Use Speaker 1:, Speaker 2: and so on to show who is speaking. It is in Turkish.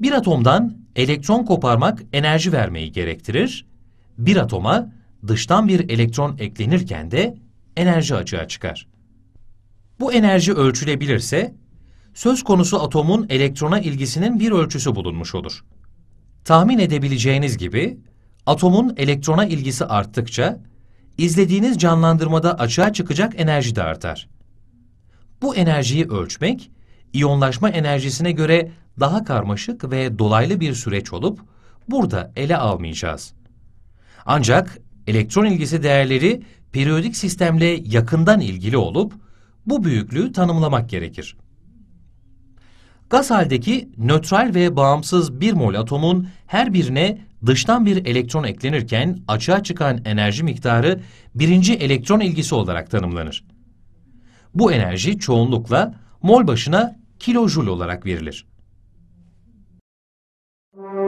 Speaker 1: Bir atomdan elektron koparmak enerji vermeyi gerektirir. Bir atoma dıştan bir elektron eklenirken de enerji açığa çıkar. Bu enerji ölçülebilirse, söz konusu atomun elektrona ilgisinin bir ölçüsü bulunmuş olur. Tahmin edebileceğiniz gibi, atomun elektrona ilgisi arttıkça, izlediğiniz canlandırmada açığa çıkacak enerji de artar. Bu enerjiyi ölçmek, iyonlaşma enerjisine göre daha karmaşık ve dolaylı bir süreç olup, burada ele almayacağız. Ancak elektron ilgisi değerleri periyodik sistemle yakından ilgili olup, bu büyüklüğü tanımlamak gerekir. Gaz haldeki nötral ve bağımsız bir mol atomun her birine dıştan bir elektron eklenirken açığa çıkan enerji miktarı birinci elektron ilgisi olarak tanımlanır. Bu enerji çoğunlukla mol başına kilojul olarak verilir. Mm-hmm.